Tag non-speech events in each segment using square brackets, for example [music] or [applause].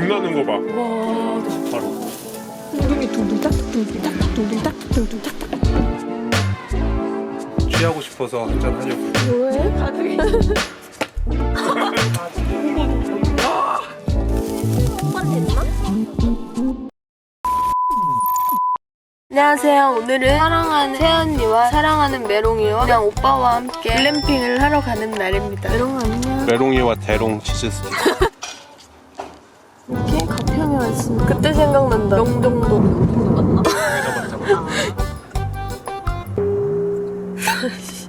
빛나는 거 봐. 와 바로. 둥둥이 둥둥딱 둥둥딱 둥둥딱 둥둥딱 취하고 싶어서 한잔 하려고. 뭐해? 가득이 안녕하세요. 오늘은 사랑하는 세연이와 사랑하는 메롱이와 그냥 오빠와 함께 글램핑을 하러 가는 날입니다. 메롱 안녕. 메롱이와 대롱 치즈 스틱. 가평에 왔습니다. 그때 생각난다. 영종도.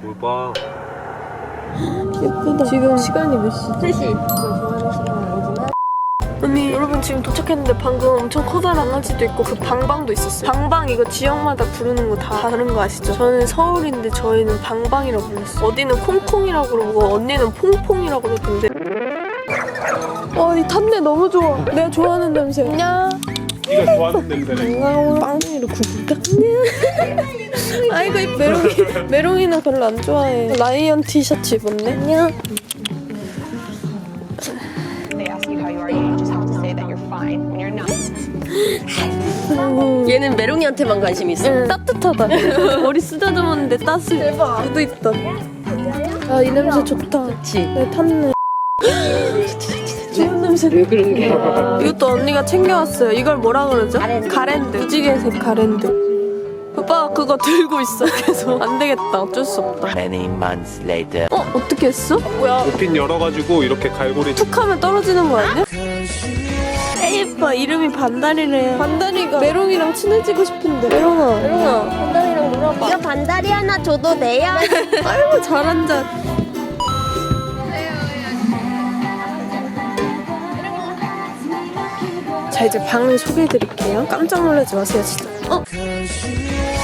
뭘 봐. 예쁘다. 지금 시간이 몇 시? 3시. 언니 여러분 지금 도착했는데 방금 엄청 커다란 강아지도 있고 그 방방도 있었어요. 방방 이거 지역마다 부르는 거 다 다른 거 아시죠? 저는 서울인데 저희는 방방이라고 불렀어요. 어디는 콩콩이라고 그러고 언니는 퐁퐁이라고 그러던데. 어, 이 탄내 너무 좋아. 내가 좋아하는 냄새. 안녕. 네가 좋아하는 냄새네. 빵이로 구분다. [laughs] 아이고 이 메롱이 [laughs] 메롱이는 별로 안 좋아해. 라이언 티셔츠 입었네. 안녕. they ask you how you are, you just have to say that you're fine when you're not. 얘는 메롱이한테만 관심 있어. 응. 따뜻하다. [laughs] 머리 쓰다듬었는데 따스. 대박. 묻어 있다. 아, 이 냄새 좋다. 그치? 내 탔네. 왜 그런 게? 이것도 언니가 챙겨왔어요. 이걸 뭐라 그러죠? 가랜드. 무지개색 가랜드. 오빠 그거 들고 있어. 계속 안 되겠다. 어쩔 수 없다. Many months later. 어 어떻게 했어? 뭐야? 핀 열어가지고 이렇게 갈고리. 툭 하면 떨어지는 거 아니야? 에이빠 이름이 반달이래요. 반달이가 메롱이랑 친해지고 싶은데. 메롱아. 메롱아. 반달이랑 놀아봐. 야 반다리 하나 줘도 돼요? 아이고 잘한다. 자 이제 방을 소개해드릴게요. 깜짝 놀라지 마세요 진짜. 어?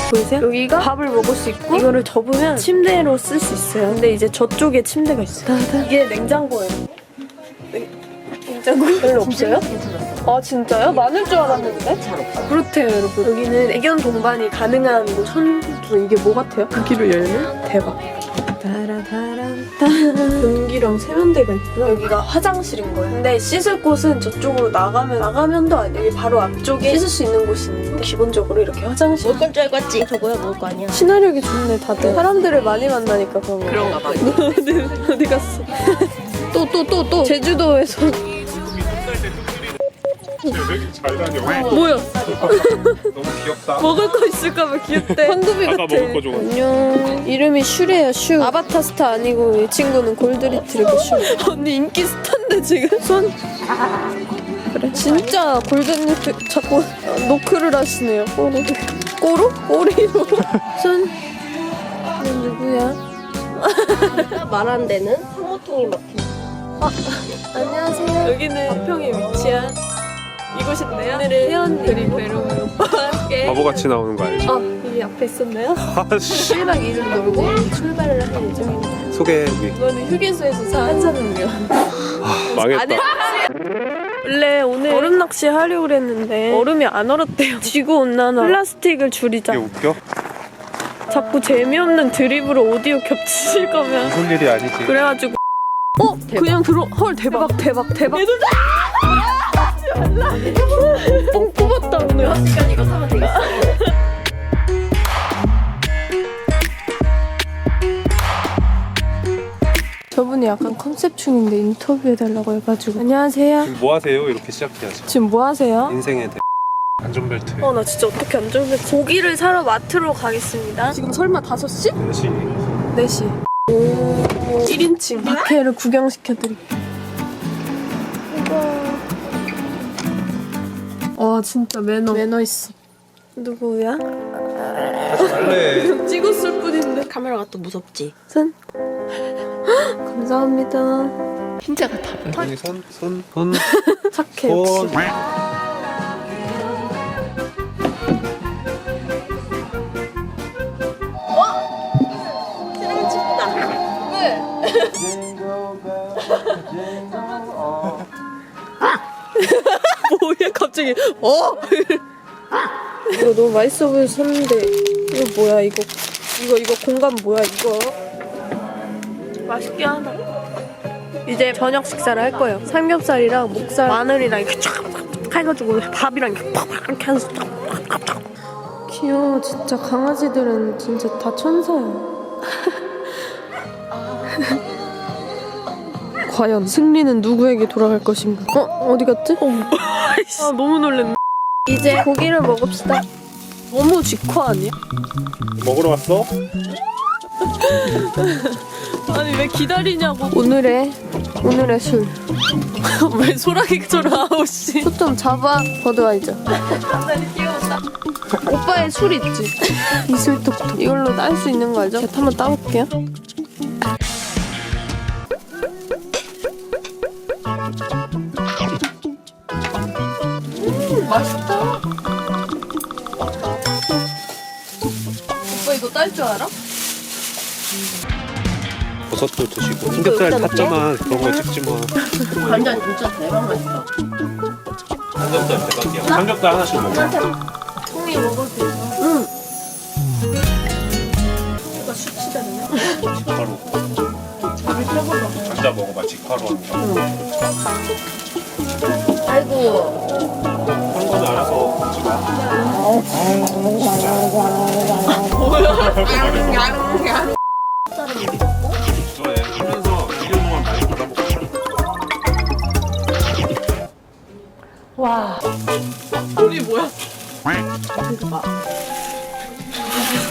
보이세요? 여기가 밥을 먹을 수 있고 이거를 접으면 침대로 쓸 수 있어요. 근데 이제 저쪽에 침대가 있어요. 이게 냉장고예요. 냉- 냉장고 별로 없어요? 아 진짜요? 많을 줄 알았는데? 그렇대요 여러분. 여기는 애견 동반이 가능한 뭐 천도 이게 뭐 같아요? 여기로 열면 대박. 변기랑 세면대가 있고요. 여기가 화장실인 거예요. 근데 씻을 곳은 저쪽으로 나가면 나가면도 아니에요. 여기 바로 앞쪽에 씻을 수 있는 곳이 있는데 기본적으로 이렇게 화장실. 먹을 줄 알겠지? 저거야 먹을 거 아니야? 친화력이 좋네 다들. 사람들을 많이 만나니까 그런 거. 그런가 봐. 어디 [laughs] 어디 갔어? 또 또 또 또 제주도에서 되게 잘 다녀. 뭐야? 너무 귀엽다. [laughs] 먹을 거 있을까봐 귀엽대. [laughs] 황금이 아까 같아. 먹을 거 줘. 안녕. 이름이 슈래요, 슈. 아바타 스타 아니고 이 친구는 골드리트리버 슈. [laughs] 언니 인기 스타인데 지금? 손? 그래. 진짜 골든리트 자꾸 노크를 하시네요. 꼬로. 꼬로? 꼬리로. 손. 너 누구야? 말안 되는 상호통이 막힌. 안녕하세요. 여기는 가평에 위치한 이곳인데요. 오늘은 그리고 메롱이 오빠와 함께 바보같이 나오는 거 알지? 어, 여기 앞에 있었나요? 아씨. 1박 2일 놀고 출발을 할 예정입니다. 소개 여기. 이거는 휴게소에서 사 한잔을요. 망했다. 원래 오늘 얼음 낚시 하려고 그랬는데 얼음이 안 얼었대요. 지구 온난화. 플라스틱을 줄이자. 이게 웃겨? 자꾸 재미없는 드립으로 오디오 겹치실 거면 웃을 일이 아니지. 그래가지고 어 그냥 들어 헐 대박 대박 대박. 뽕 뽑았다 오늘. 시간 이거 사면 되겠어. 저분이 약간 컨셉 중인데 인터뷰 해달라고 해가지고 안녕하세요. 지금 뭐 하세요? 이렇게 시작해야지. 지금 뭐 하세요? 인생의 대... 안전벨트. 어 나 진짜 어떻게 안전벨 고기를 사러 마트로 가겠습니다. 지금 설마 5시? 4시. 4시. 오, 1인칭 마켓을 구경시켜드릴게요. 와 진짜 매너 매너 있어. 누구야? 말래. [laughs] 찍었을 뿐인데. 카메라가 또 무섭지. 손. [gasps] 감사합니다. 흰자가 답을. 손이 손, 손, 손, [laughs] 착해 손. 역시. [laughs] 뭐야 갑자기 어? 이거 너무 맛있어 보여서 샀는데 이거 뭐야 이거 이거 이거 공간 뭐야 이거 맛있게 하나 이제 저녁 식사를 할 거예요. 삼겹살이랑 목살, 마늘이랑 이렇게 쫙 해가지고 밥이랑 이렇게 팍팍 이렇게 해서 쫙 귀여워. 진짜 강아지들은 진짜 다 천사야. [laughs] 과연 승리는 누구에게 돌아갈 것인가? 어? 어디 갔지? 어, 아 너무 놀랐네. 이제 고기를 먹읍시다. 너무 직화 아니야? 먹으러 왔어? [laughs] 아니 왜 기다리냐고 오늘의 오늘의 술 [laughs] 왜 소라기처럼 아우씨 초점 잡아 버드와이저 오빠의 술 있지 [laughs] 이슬톡톡 이걸로 딸 수 있는 거 알죠? 제가 한번 따볼게요 맛있다. 오빠 이거 딸 줄 알아? 버섯도 드시고 삼겹살 탔잖아 그런 거 찍지 마 완전 진짜 대박 맛있어. 삼겹살 대박이야. 삼겹살 하나씩 먹어. 통이 먹어도 돼요 응. 오빠 수치다 되냐? 직화로. 앉아 먹어봐 직화로 하는 거 아이고. 거는 알아서 하지 마 그래 하면서 1년 동안 많이 골라먹고 우리 뭐야?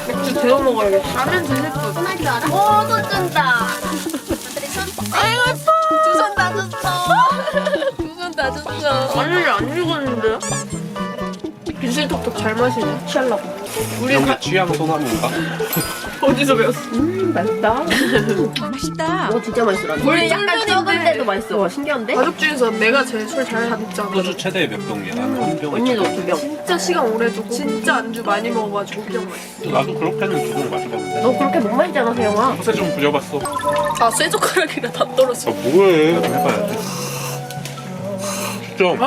맥주 데워 먹어야겠다 라면 드실 분 하나도 알아? 오, 돈 준다. 아이고, 예뻐. 두손 다 줬어. 줬어. 마늘이 안 익었는데요? 비슬톡톡 잘 마시네 취하려고 우리 가, 취향 소나무인가? 어디서 배웠어? 음 맛있다 [laughs] 어, 진짜 맛있어. 원래 약간 적을 때도 맛있어. 와, 신기한데? 가족 중에서 내가 제일 술 잘 먹잖아 소주 최대 몇 병이야? 나는 한 병에 언니도 두 병. 진짜 시간 오래 두고 진짜 안주 많이 먹어가지고 그냥 맛있어 나도 그렇게는 두병 마셔봤는데 너 그렇게 못 마시잖아, 세영아. 허세 좀 부려봤어 아 쇠젓가락이가 다 떨어져 아 뭐해 해봐야 지좀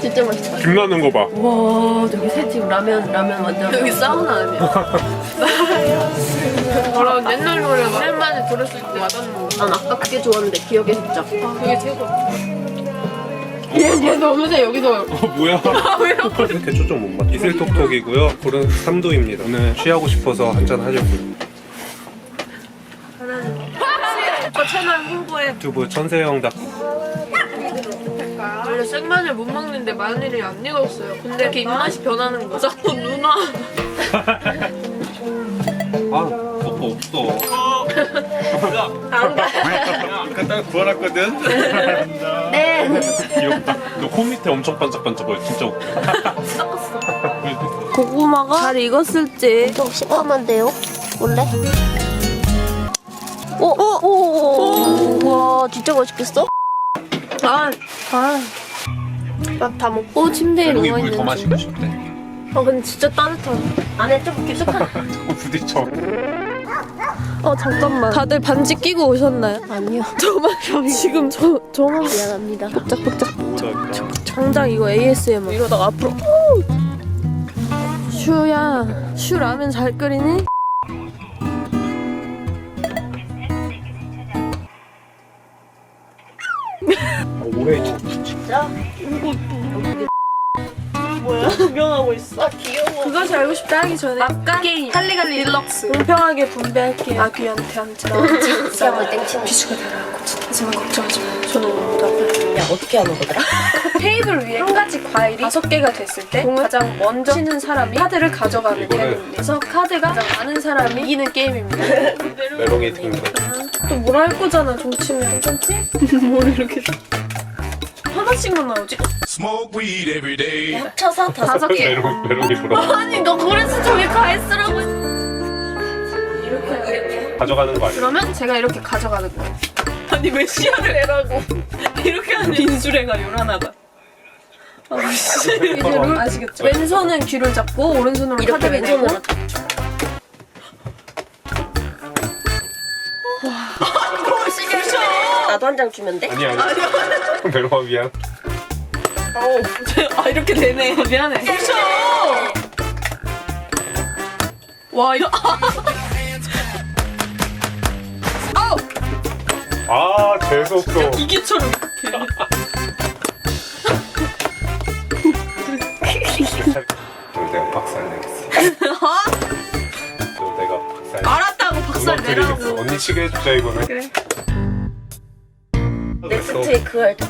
진짜 맛있어. 김나는 거 봐. 와, 저기 새집 라면, 라면 완전. 여기 사우나 아니야? [laughs] 그런 옛날 노래 오랜만에 들었을 때 와닿는 거. 난 아까 그게 좋았는데, 기억의 습작. 그게 최고. 얘, 얘 너무 세 여기서. 어 뭐야? [laughs] 이렇게 초점 못 맞춰 이슬톡톡이고요. 고른 삼도입니다. 오늘 취하고 싶어서 한잔 하려고요 오빠 채널 홍보해. 유튜브 천세영 닭 생마늘 못 먹는데 마늘이 안 익었어요 근데 이렇게 입맛이 변하는 거 자꾸 [laughs] 누나 아, 오빠 없어. 안 가. 아까 딱 구워놨거든? 네. 귀엽다. 너코 밑에 엄청 반짝반짝거려. 진짜 웃겨. 섞었어. [laughs] 고구마가 잘 익었을지 좀 시커먼데요? 원래? 오, 오, 오, 오, 와, 진짜 맛있겠어? 아, 아. 밥 다 먹고 침대에 누워 있는지. 마시고 싶대. 아 근데 진짜 따뜻하다. 안에 좀 깊숙한. [laughs] 부딪혀. 어 잠깐만. 다들 반지 끼고 오셨나요? 아니요. [laughs] 저만 지금 저 저만 미안합니다. 뭐다. 장작 이거 ASMR. 이러다가 앞으로. 슈야, 슈 라면 잘 끓이니? 오해. [laughs] 구경하고 있어. 아, 귀여워. 그것이 알고 싶다 하기 전에 아까 게임 할리갈리 딜럭스 공평하게 분배할게요. 아귀한테 한자. 시험을 땡치는. 비수가 달아갖고 하지만 걱정하지 마. 저는 오늘도 아플 야, 어떻게 하는 거더라? [laughs] 테이블 위에 한 가지 과일이 다섯 개가 됐을 때 공을 가장 먼저 치는 사람이 카드를 가져가는 게임입니다. 그래서 카드가 가장 많은 사람이 이기는 게임입니다. [laughs] 메롱이 등등. 또 뭐라 할 거잖아 종치면 괜찮지? 뭘 이렇게 하나씩만 나오지? Smoke weed every day. 합쳐서 다섯 개 돌아. [laughs] 아니 너 그래서 저기 과일 쓰라고 이렇게 이렇게 가져가는 거 아니야? 그러면 제가 이렇게 가져가는 거예요 아니 왜 시야를 내라고 [laughs] 이렇게 하는 빈수레가 요란하다 아씨 이제 룰 아시겠죠? 왼손은 귀를 잡고 오른손으로 이렇게 내고 왼손으로. 나도 한 장 주면 돼? 아니야, 아니야. 메롱아 미안. 아 이렇게 되네. 미안해. 부셔. 와 이거. [laughs] 아우. 아 재수없어. 기계처럼 너 내가 박살 내겠어. 너 내가 박살. 알았다고 박살 무너뜨리겠어. 내라고 언니 치게 해주자 이거는. 그래. 됐어. 테이크 할 때.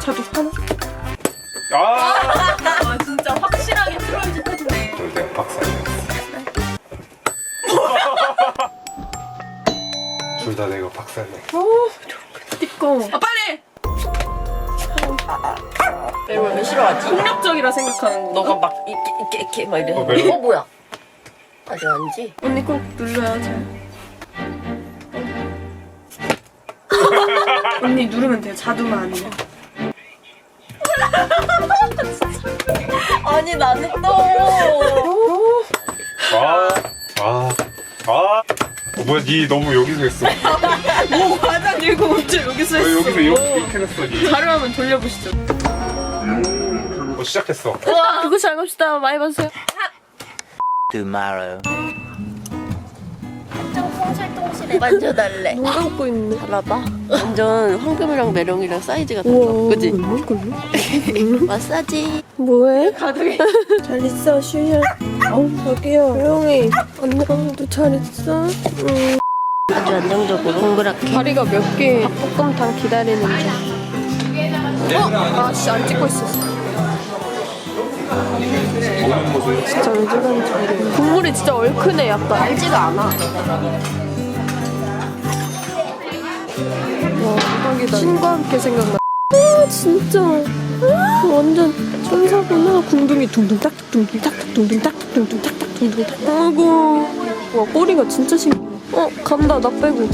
저도 하나 아. 아 진짜 확실하게 트롤짓 해주네 너 내가 박살 내겠어. 둘다 내가 박살 내. 띠꺼 아 빨리 멜론 왜 싫어하지? 폭력적이라 생각하는 거 너가 막 이렇게 이렇게 이렇게 막 이래. 어? 어 뭐야? 아직 아니지? 언니 꼭 눌러야 잘 언니 누르면 돼요 자두만 아니면 [laughs] 아니 나는 또. 아. 아. 아. 어, 뭐야 니 너무 여기서 했어. [laughs] 뭐 과자 들고 언제 여기서 왜 했어 여기서 이렇게 이렇게 했어 니. 자료하면 돌려보시죠 어 시작했어. 그거 잘 갑시다 많이 봐주세요 tomorrow. 만져달래. 눈 감고 있네 봐봐. 완전 황금이랑 메롱이랑 사이즈가 달라. 그지? 마사지. 뭐해? 잘 있어 슈야 어우 저기요 조용히 안녕도 잘 있어? 응 아주 안정적으로 동그랗게. 다리가 몇 개 닭볶음탕 기다리는 중 어? 아씨 안 찍고 있었어. 진짜 모르겠어 국물이 진짜 얼큰해 약간 알지가 않아. 대박이다 신과 함께 생각나. 아 진짜. 아, 완전 천사구나. 궁둥이 둥둥 딱딱 둥둥 딱딱 둥둥 딱딱 둥둥 딱딱 둥둥 딱딱 아이고. 와 꼬리가 진짜 신기해 어 간다. 나 빼고